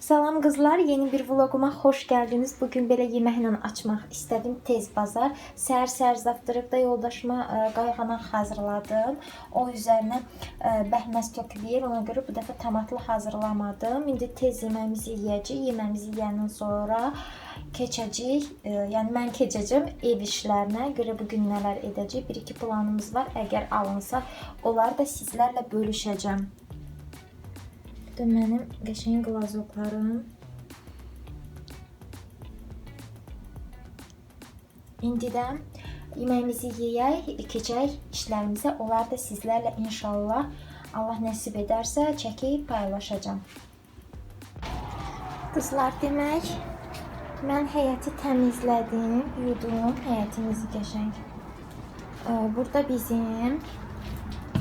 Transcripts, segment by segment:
Salam qızlar, yeni bir vloguma xoş gəldiniz. Bugün belə yeməklə açmaq istədim. Tez bazar. Səhər-səhər zavtırıqda yoldaşıma ə, qayğanaq hazırladım. O üzərinə ə, bəhməz tökülür. Ona görə bu dəfə tomatlı hazırlamadım. İndi tez yeməyimizi yeyəcəyik. Yeməyimizi yeyəndən sonra keçəcəyik. Ə, yəni mən keçəcəm ev işlərinə. Görə bu gün nələr edəcəyik? Bir iki planımız var. Əgər alınsa, onları da sizlərlə bölüşəcəm. Mənim qəşəng qlazoklarım. İndi də yeməyimizi yeyək, keçək işlərimizə. Onlar da sizlərlə inşallah Allah nəsib edərsə çəkib paylaşacağam. Qızlar demək, mən həyəti təmizlədim, yudum həyətimizi qəşəng. Ee, Burada bizim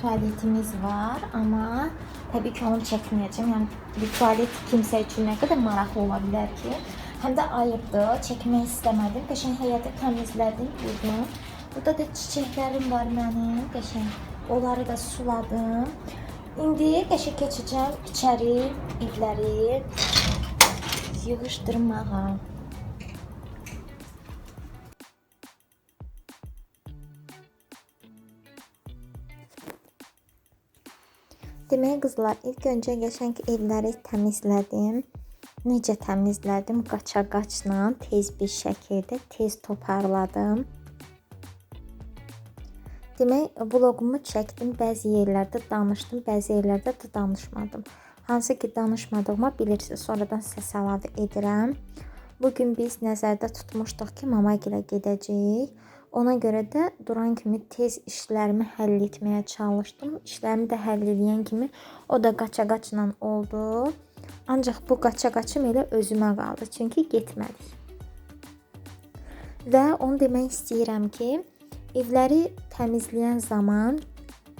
tualetimiz var ama tabii ki onu çekmeyeceğim. Yani bir tuvalet kimse için ne kadar maraqlı ola bilər ki. Həm də ayıbdır, çəkmək istəmədim. Qəşəng həyəti təmizlədim, yudum. Burada da çiçəklərim var mənim, qəşəng. Onları da suladım. İndi qəşəng keçəcəm içəri evləri yığışdırmağa. Demək qızlar, ilk öncə qəşəng evləri təmizlədim. Necə təmizlədim? Qaça-qaçla, tez bir şəkildə tez toparladım. Demək, vloqumu çəkdim. Bəzi yerlərdə danışdım, bəzi yerlərdə də danışmadım. Hansı ki danışmadığıma bilirsiniz, sonradan səs əlavə edirəm. Bu gün biz nəzərdə tutmuşduq ki, mamagilə gedəcəyik. Ona görə də duran kimi tez işlərimi həll etməyə çalışdım. İşlərimi də həll edən kimi o da qaça-qaçla oldu. Ancaq bu qaça-qaçım elə özümə qaldı, çünki getmədik. Və onu demək istəyirəm ki, evləri təmizləyən zaman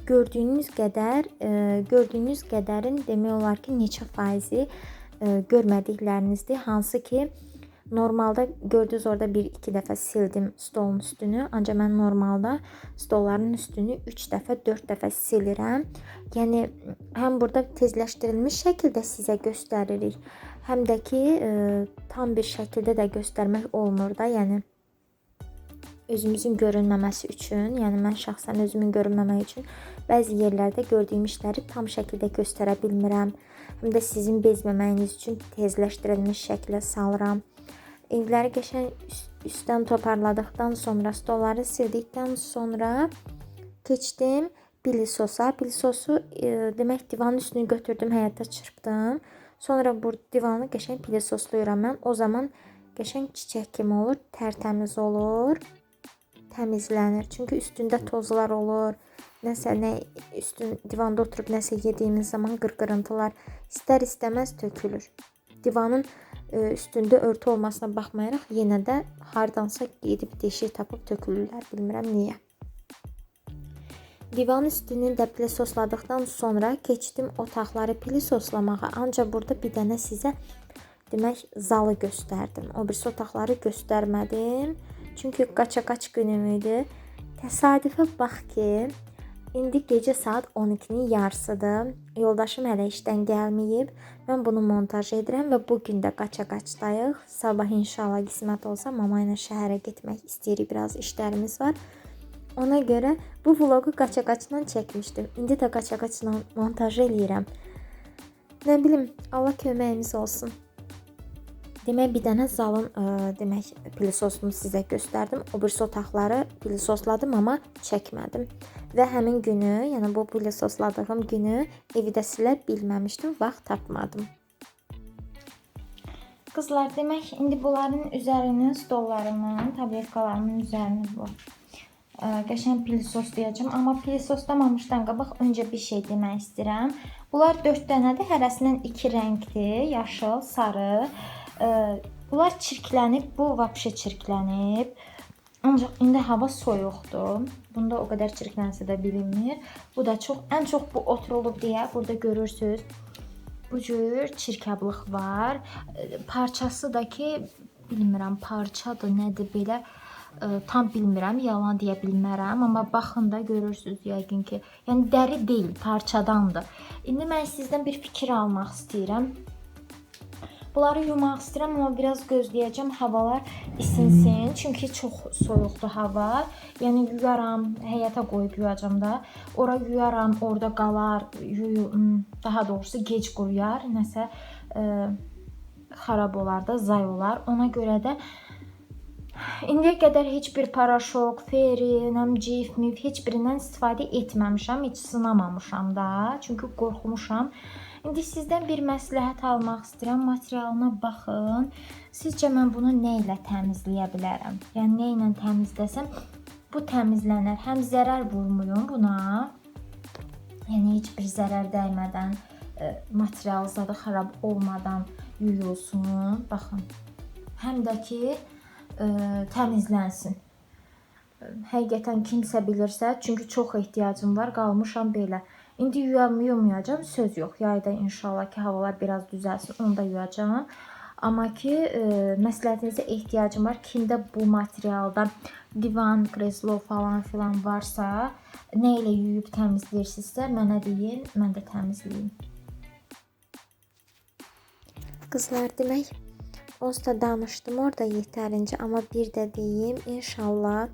gördüyünüz qədər, e, gördüyünüz qədərin demək olar ki, neçə faizi e, görmədiklərinizdir. Hansı ki, Normalda gördünüz orada bir iki dəfə sildim stolun üstünü. Ancaq mən normalda stolların üstünü 3 dəfə, 4 dəfə silirəm. Yəni həm burada tezləşdirilmiş şəkildə sizə göstəririk, həm də ki e, tam bir şəkildə də göstərmək olmur da, yəni özümüzün görünməməsi üçün, yəni mən şəxsən özümün görünməməyi üçün bəzi yerlərdə gördüyüm işləri tam şəkildə göstərə bilmirəm. Həm də sizin bezməməyiniz üçün tezləşdirilmiş şəklə salıram. Evləri qəşəng üstdən toparladıqdan sonra, stolları sildikdən sonra keçdim bilisosa. Bilisosu e, demək divanın üstünü götürdüm, həyətə çırpdım. Sonra bu divanı qəşəng pilisoslayıram mən. O zaman qəşəng çiçək kimi olur, tərtəmiz olur, təmizlənir. Çünki üstündə tozlar olur. Nəsə nə üstün divanda oturub nəsə yediyiniz zaman qırqırıntılar istər-istəməz tökülür. Divanın e, üstündə örtü olmasına baxmayaraq yenə də hardansa gedib deşik tapıb tökülürlər. Bilmirəm niyə. Divan üstünü də pilisosladıqdan sonra keçdim otaqları pilisoslamağa. Ancaq burada bir dənə sizə demək zalı göstərdim. O birisi otaqları göstərmədim. Çünki qaça-qaç günüm idi. Təsadüfə bax ki, İndi gecə saat 12-nin yarısıdır. Yoldaşım hələ işdən gəlməyib. Mən bunu montaj edirəm və bu gün də qaça-qaçdayıq. Sabah inşallah qismət olsa mama ilə şəhərə getmək istəyirik. Biraz işlərimiz var. Ona görə bu vloqu qaça-qaçla çəkmişdim. İndi də qaça-qaçla montaj eləyirəm. Nə bilim, Allah köməyimiz olsun. Demək bir dənə zalın ə, demək pilisosunu sizə göstərdim. O birisi otaqları pilisosladım, amma çəkmədim. Və həmin günü, yəni bu pilisosladığım günü evi də silə bilməmişdim, vaxt tapmadım. Qızlar, demək indi bunların üzərini stollarımın, tabletkalarımın üzərini bu ə, qəşəng pilisoslayacağam. Amma pilisoslamamışdan qabaq öncə bir şey demək istəyirəm. Bunlar 4 dənədir. Hərəsindən 2 rəngdir. Yaşıl, sarı, Bunlar çirklənib, bu vəbşə çirklənib. Ancaq indi hava soyuqdur. Bunda o qədər çirklənsə də bilinmir. Bu da çox, ən çox bu oturulub deyə burada görürsüz. Bu cür çirkəblıq var. Parçası da ki, bilmirəm, parçadır, nədir belə tam bilmirəm, yalan deyə bilmərəm, amma baxın da görürsüz yəqin ki, yəni dəri deyil, parçadandır. İndi mən sizdən bir fikir almaq istəyirəm. Bunları yumaq istəyirəm, amma biraz gözləyəcəm havalar isinsin. Çünki çox soyuqdur hava. Yəni yuyaram, həyətə qoyub yuyacam da. Ora yuyaram, orada qalar, yuyu, daha doğrusu gec quruyar, nəsə ə, xarab olar da, zay olar. Ona görə də İndiyə qədər heç bir paraşok, feri, nəm cif, mif heç birindən istifadə etməmişəm, heç sınamamışam da. Çünki qorxmuşam. İndi sizdən bir məsləhət almaq istəyirəm. Materialına baxın. Sizcə mən bunu nə ilə təmizləyə bilərəm? Yəni nə ilə təmizləsəm bu təmizlənər. Həm zərər vurmuyum buna. Yəni heç bir zərər dəymədən, e, material zadı xarab olmadan yuyulsun. Baxın. Həm də ki ə, təmizlənsin. Həqiqətən kimsə bilirsə, çünki çox ehtiyacım var, qalmışam belə. İndi yuyam, yumayacağam, söz yox. Yayda inşallah ki, havalar biraz düzəlsin, onu da yuyacağam. Amma ki, ə, məsləhətinizə ehtiyacım var. Kimdə bu materialda divan, kreslo falan filan varsa, nə ilə yuyub təmizləyirsinizsə, mənə deyin, mən də təmizləyim. Qızlar, demək Onsuz da danışdım orada yetərincə, amma bir də deyim, inşallah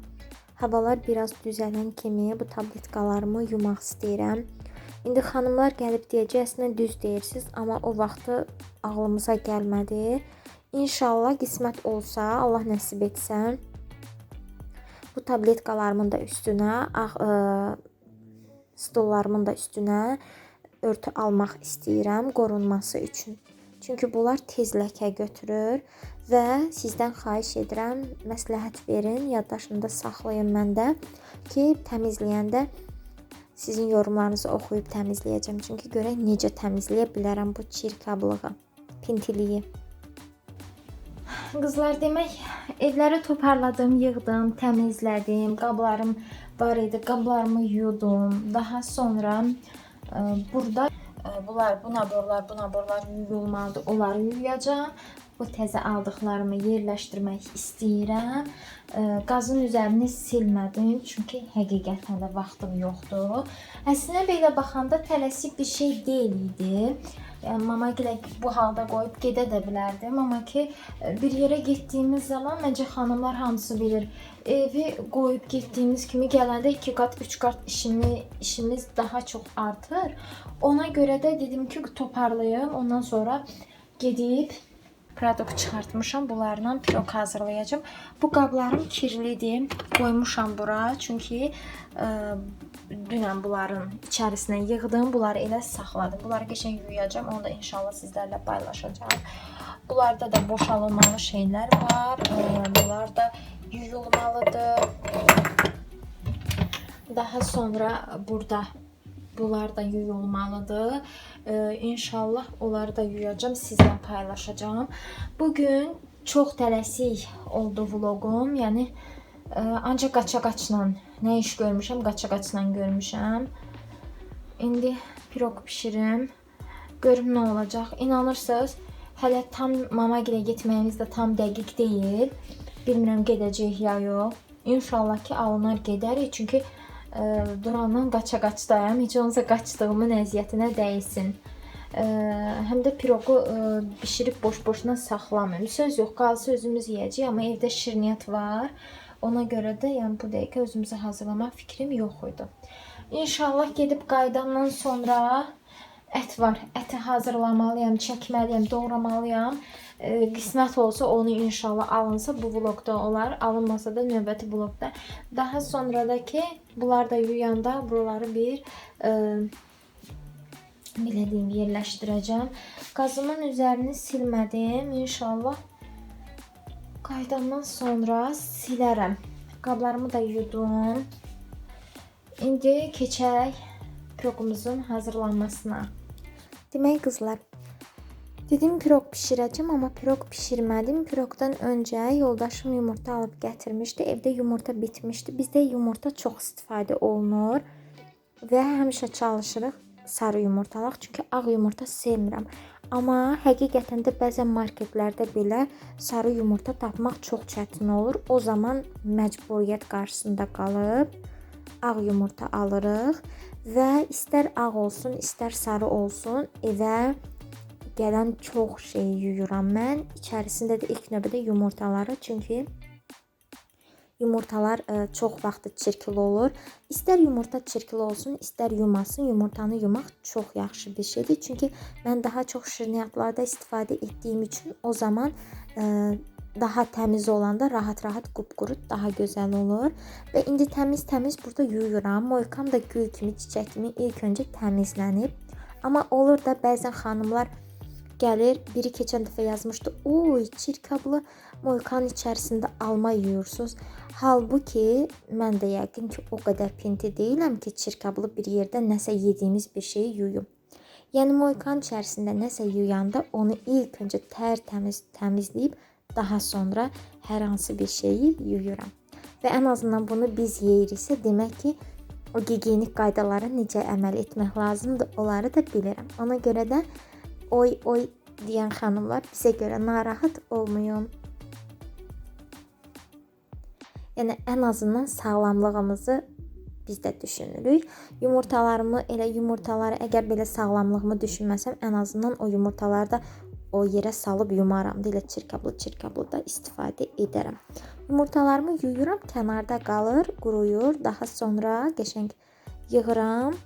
havalar biraz düzələn kimi bu tabletkalarımı yumaq istəyirəm. İndi xanımlar gəlib deyəcək, əslində düz deyirsiniz, amma o vaxtı ağlımıza gəlmədi. İnşallah qismət olsa, Allah nəsib etsə, bu tabletkalarımın da üstünə, ağ, ə, stollarımın da üstünə örtü almaq istəyirəm qorunması üçün. Çünki bunlar tez ləkə götürür və sizdən xahiş edirəm, məsləhət verin, yaddaşımda saxlayın məndə ki, təmizləyəndə sizin yorumlarınızı oxuyub təmizləyəcəm. Çünki görək necə təmizləyə bilərəm bu çirkablığı, pintiliyi. Qızlar, demək evləri toparladım, yığdım, təmizlədim. Qablarım var idi, qablarımı yudum. Daha sonra ə, e, burada bunlar, bu naborlar, bu naborlar yuyulmalıdır. Onları yuyacağam. Bu təzə aldıqlarımı yerləşdirmək istəyirəm. Qazın üzərini silmədim, çünki həqiqətən də vaxtım yoxdur. Əslində belə baxanda tələsik bir şey deyil idi. Yəni mama gilə bu halda qoyub gedə də bilərdim, amma ki bir yerə getdiyimiz zaman məncə xanımlar hamısı bilir. Evi qoyub getdiyimiz kimi gələndə 2 qat, 3 qat işimi, işimiz daha çox artır. Ona görə də dedim ki, toparlayım, ondan sonra gedib produkt çıxartmışam. Bunlarla pirog hazırlayacağam. Bu qablarım kirlidir. Qoymuşam bura. Çünki ə, e, dünən bunların içərisinə yığdım. Bunları elə saxladım. Bunları qəşəng yuyacağam. Onu da inşallah sizlərlə paylaşacağam. Bunlarda da boşalılmalı şeylər var. E, bunlar da yuyulmalıdır. Daha sonra burada Bunlar da yuyulmalıdır. Ee, inşallah onları da yuyacağım, sizlə paylaşacağım. Bugün çox tələsik oldu vloqum. Yəni e, ancaq qaça-qaçla nə iş görmüşəm, qaça-qaçla görmüşəm. İndi piroq bişirim. Görüm nə olacaq. İnanırsınız, hələ tam mama gilə getməyimiz də tam dəqiq deyil. Bilmirəm gedəcək ya yox. İnşallah ki, alınar gedərik. Çünki ə, durandan qaça-qaçdayam. Heç olmasa qaçdığımın əziyyətinə dəysin. Ə, həm də piroqu ə, bişirib boş-boşuna saxlamıram. Söz yox, qalsa özümüz yeyəcəyik, amma evdə şirniyyat var. Ona görə də yəni bu dəqiqə özümüzə hazırlamaq fikrim yox idi. İnşallah gedib qayıdandan sonra ət var. Əti hazırlamalıyam, çəkməliyəm, doğramalıyam qismət olsa onu inşallah alınsa bu vloqda olar. Alınmasa da növbəti vloqda. Daha sonradakı bunlar da yuyanda buraları bir ə, belə deyim yerləşdirəcəm. Qazımın üzərini silmədim. İnşallah qaydandan sonra silərəm. Qablarımı da yudum. İndi keçək piroqumuzun hazırlanmasına. Demək qızlar, Dedim piroq bişirəcəm, amma piroq bişirmədim. Piroqdan öncə yoldaşım yumurta alıb gətirmişdi. Evdə yumurta bitmişdi. Bizdə yumurta çox istifadə olunur və həmişə çalışırıq sarı yumurtalıq, çünki ağ yumurta sevmirəm. Amma həqiqətən də bəzən marketlərdə belə sarı yumurta tapmaq çox çətin olur. O zaman məcburiyyət qarşısında qalıb ağ yumurta alırıq və istər ağ olsun, istər sarı olsun evə gələn çox şey yuyuram mən. İçərisində də ilk növbədə yumurtaları, çünki yumurtalar ə, çox vaxt çirkli olur. İstər yumurta çirkli olsun, istər yumasın, yumurtanı yumaq çox yaxşı bir şeydir. Çünki mən daha çox şirniyyatlarda istifadə etdiyim üçün o zaman ə, daha təmiz olanda rahat-rahat qupquru daha gözəl olur. Və indi təmiz-təmiz burada yuyuram. Moykam da gül kimi, çiçək kimi ilk öncə təmizlənib. Amma olur da bəzən xanımlar gəlir, biri keçən dəfə yazmışdı. "Oy, çirkablı moykanın içərisində alma yuyursunuz." Halbuki mən də yəqin ki, o qədər pinti deyiləm ki, çirkablı bir yerdə nəsə yediyimiz bir şeyi yuyum. Yəni moykanın içərisində nəsə yuyanda onu ilk öncə tərtəmiz təmizləyib daha sonra hər hansı bir şeyi yuyuram. Və ən azından bunu biz yeyiriksə, demək ki, o gigiyenik qaydalara necə əməl etmək lazımdır, onları da bilirəm. Ona görə də oy oy deyən xanımlar bizə görə narahat olmayın. Yəni ən azından sağlamlığımızı biz də düşünürük. Yumurtalarımı elə yumurtaları əgər belə sağlamlığımı düşünməsəm, ən azından o yumurtaları da o yerə salıb yumaram. Dilə çirkablı çirkablı da istifadə edərəm. Yumurtalarımı yuyuram, kənarda qalır, quruyur. Daha sonra qəşəng yığıram.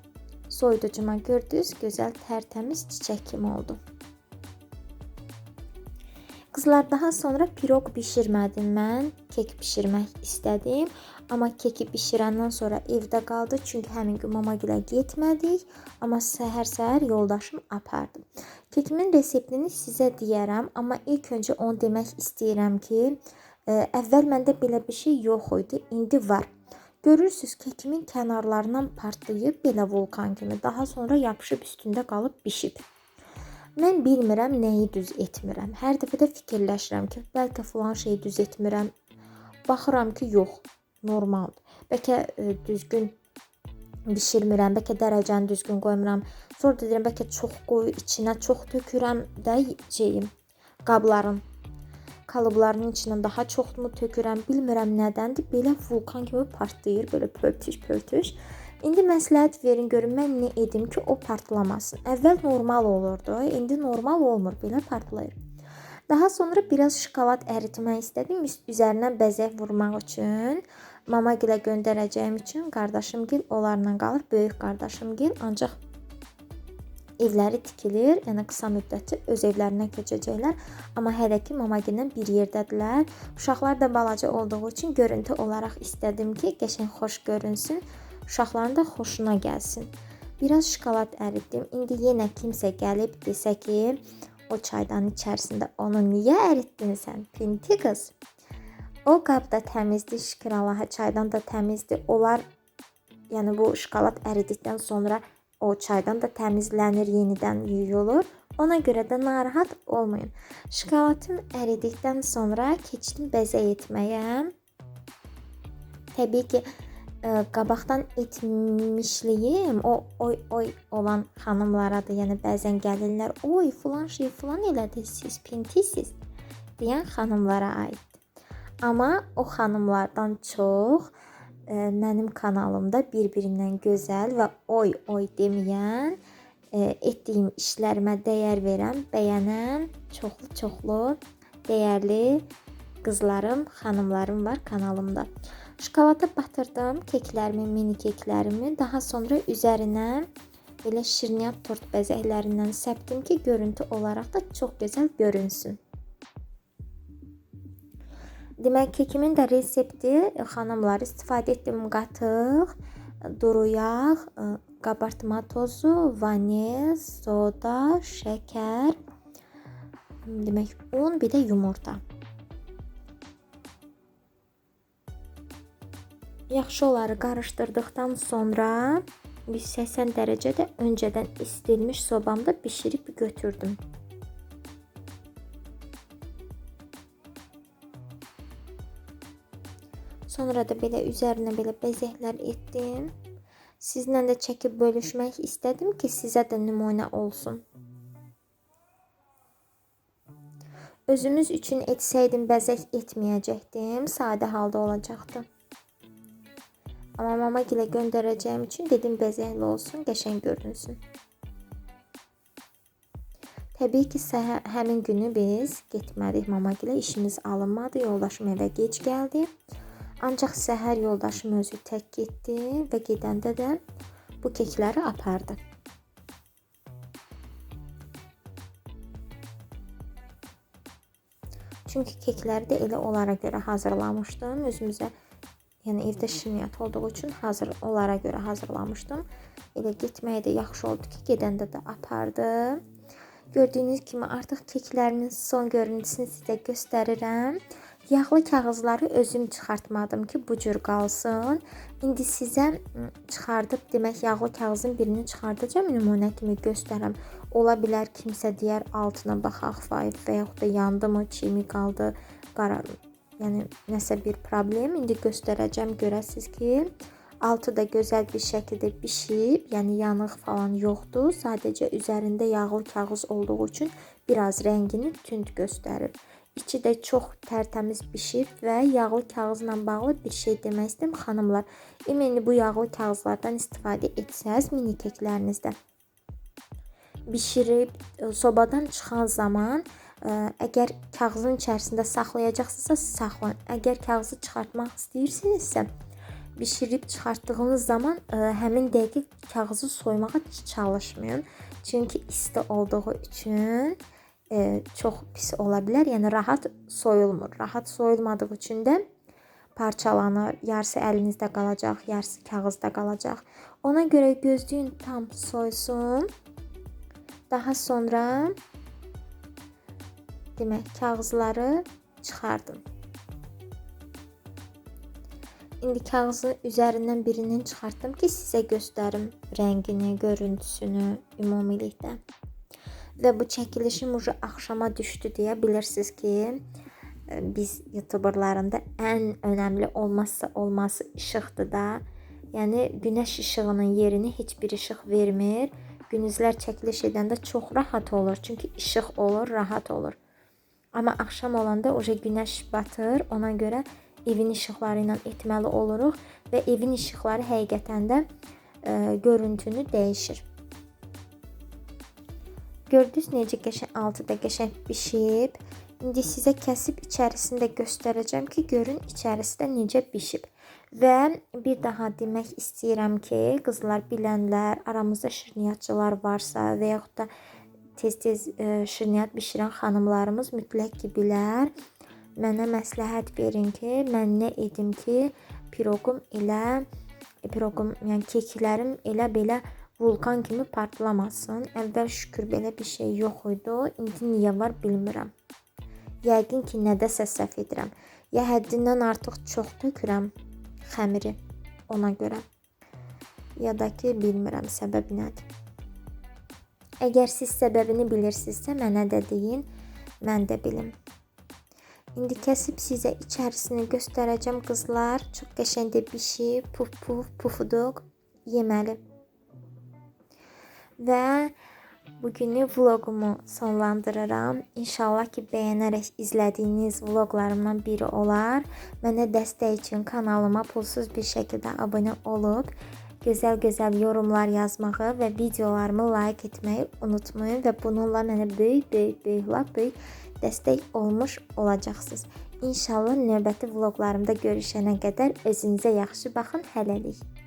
Soyuducuma gördünüz, gözəl tərtəmiz çiçək kimi oldu. Qızlar daha sonra piroq bişirmədim mən. Kek bişirmək istədim. Amma keki bişirəndən sonra evdə qaldı. Çünki həmin gün mama gilə getmədik. Amma səhər-səhər yoldaşım apardı. Kekimin reseptini sizə deyərəm, amma ilk öncə onu demək istəyirəm ki, ə, əvvəl məndə belə bir şey yox idi, indi var. Görürsüz kekimin kənarlarından partlayıb belə vulkan kimi, daha sonra yapışıb üstündə qalıb bişib. Mən bilmirəm nəyi düz etmirəm. Hər dəfə də fikirləşirəm ki, bəlkə filan şeyi düz etmirəm. Baxıram ki, yox, normaldır. Bəlkə ə, e, düzgün bişirmirəm, bəlkə dərəcəni düzgün qoymuram. Sonra deyirəm bəlkə çox qoy, içinə çox tökürəm də şeyim, qabların kalıblarının içinə daha çoxmu tökürəm, bilmirəm nədəndir. Belə vulkan kimi partlayır, belə pörtüş, pörtüş. İndi məsləhət verin görün mən nə edim ki, o partlamasın. Əvvəl normal olurdu, indi normal olmur, belə partlayır. Daha sonra biraz şokolad əritmək istədim üzərinə bəzək vurmaq üçün. Mama gilə göndərəcəyim üçün qardaşım gil onlarla qalır. Böyük qardaşım gil ancaq evləri tikilir, yəni qısa müddətcə öz evlərinə keçəcəklər. Amma hələ ki mamagilə bir yerdədirlər. Uşaqlar da balaca olduğu üçün görüntü olaraq istədim ki, qəşəng xoş görünsün uşaqların da xoşuna gəlsin. Biraz şokolad əritdim. İndi yenə kimsə gəlib desə ki, o çaydanın içərisində onu niyə əritdin sən, pinti qız? O qab da təmizdir, şükür Allaha, çaydan da təmizdir. Onlar yəni bu şokolad əridikdən sonra o çaydan da təmizlənir, yenidən yuyulur. Ona görə də narahat olmayın. Şokoladın əridikdən sonra keçdim bəzək etməyə. Təbii ki, qabaqdan etmişliyim o oy oy olan xanımlara da, yəni bəzən gəlirlər, "Oy, filan şey filan elədi, siz pintisiz" deyən xanımlara aiddir. Amma o xanımlardan çox ə, mənim kanalımda bir-birindən gözəl və oy oy deməyən ə, etdiyim işlərimə dəyər verən, bəyənən çoxlu-çoxlu dəyərli qızlarım, xanımlarım var kanalımda. Şokolada batırdım keklərimi, mini keklərimi. Daha sonra üzərinə belə şirniyyat tort bəzəklərindən səpdim ki, görüntü olaraq da çox gözəl görünsün. Demək kekimin də resepti xanımlar istifadə etdim qatıq, duru yağ, qabartma tozu, vanil, soda, şəkər, demək un, bir də yumurta. Yaxşı onları qarışdırdıqdan sonra 180 dərəcədə öncədən istilmiş sobamda bişirib götürdüm. Sonra da belə üzərinə belə bəzəklər etdim. Sizlə də çəkib bölüşmək istədim ki, sizə də nümunə olsun. Özümüz üçün etsəydim bəzək etməyəcəkdim, sadə halda olacaqdı. Amma mama gilə göndərəcəyim üçün dedim bəzəkli olsun, qəşəng görünsün. Təbii ki, səhər həmin günü biz getmədik mamagilə, işimiz alınmadı. Yoldaşım evə gec gəldi. Ancaq səhər yoldaşım özü tək getdi və gedəndə də bu kekləri apardı. Çünki kekləri də elə onlara görə hazırlamışdım. Özümüzə yəni evdə şirniyyat olduğu üçün hazır onlara görə hazırlamışdım. Elə getməyi də yaxşı oldu ki, gedəndə də apardı. Gördüyünüz kimi artıq keklərimin son görüntüsünü sizə göstərirəm. Yağlı kağızları özüm çıxartmadım ki, bu cür qalsın. İndi sizə çıxardıb demək yağlı kağızın birini çıxardacağam, nümunə kimi göstərəm. Ola bilər kimsə deyər altına baxaq fayf və yaxud da yandı mı, çimi qaldı, qararır. Yəni nəsə bir problem. İndi göstərəcəm görəsiz ki, altı da gözəl bir şəkildə bişib, yəni yanıq falan yoxdur. Sadəcə üzərində yağlı kağız olduğu üçün biraz rəngini tünd göstərir. İçi də çox tərtəmiz bişib və yağlı kağızla bağlı bir şey demək istəyirəm xanımlar. İmeni bu yağlı kağızlardan istifadə etsəz mini keklərinizdə bişirib e, sobadan çıxan zaman əgər kağızın içərisində saxlayacaqsınızsa saxlayın. Əgər kağızı çıxartmaq istəyirsinizsə, bişirib çıxartdığınız zaman ə, həmin dəqiq kağızı soymağa çalışmayın. Çünki isti olduğu üçün ə, çox pis ola bilər. Yəni rahat soyulmur. Rahat soyulmadığı üçün də parçalanır. Yarısı əlinizdə qalacaq, yarısı kağızda qalacaq. Ona görə gözləyin tam soysun. Daha sonra demək kağızları çıxardım. İndi kağızın üzərindən birinin çıxartdım ki, sizə göstərim rəngini, görüntüsünü ümumilikdə. Və bu çəkilişim ucu axşama düşdü deyə bilirsiniz ki, e, biz youtuberlarında ən önəmli olmazsa olmazı işıqdır da. Yəni günəş işığının yerini heç bir işıq vermir. Gündüzlər çəkiliş edəndə çox rahat olur. Çünki işıq olur, rahat olur. Amma axşam olanda oje günəş batır. Ona görə evin işıqları ilə etməli oluruq və evin işıqları həqiqətən də e, görüntünü dəyişir. Gördünüz necə qəşəng altıda qəşəng bişib. İndi sizə kəsib içərisində göstərəcəm ki, görün içərisi də necə bişib. Və bir daha demək istəyirəm ki, qızlar bilənlər, aramızda şirniyyatçılar varsa və yaxud da tez-tez e, şirniyyat bişirən xanımlarımız mütləq ki bilər. Mənə məsləhət verin ki, mən nə edim ki, piroqum elə piroqum, yəni keklərim elə belə vulkan kimi partlamasın. Əvvəl şükür belə bir şey yox idi. İndi niyə var bilmirəm. Yəqin ki, nədəsə səhv edirəm. Ya həddindən artıq çox tökürəm xəmiri ona görə. Ya da ki, bilmirəm səbəb nədir. Əgər siz səbəbini bilirsinizsə, mənə də deyin, mən də bilim. İndi kəsib sizə içərisini göstərəcəm qızlar. Çox qəşəng də bişib, puf puf pufuduq yeməli. Və Bugünü vlogumu sonlandırıram. İnşallah ki, bəyənərək izlədiyiniz vloqlarımdan biri olar. Mənə dəstək üçün kanalıma pulsuz bir şəkildə abunə olub, gözəl-gözəl yorumlar yazmağı və videolarımı like etməyi unutmayın və bununla mənə böyük, böyük, böyük, lap böyük dəstək olmuş olacaqsınız. İnşallah növbəti vloqlarımda görüşənə qədər özünüzə yaxşı baxın. Hələlik.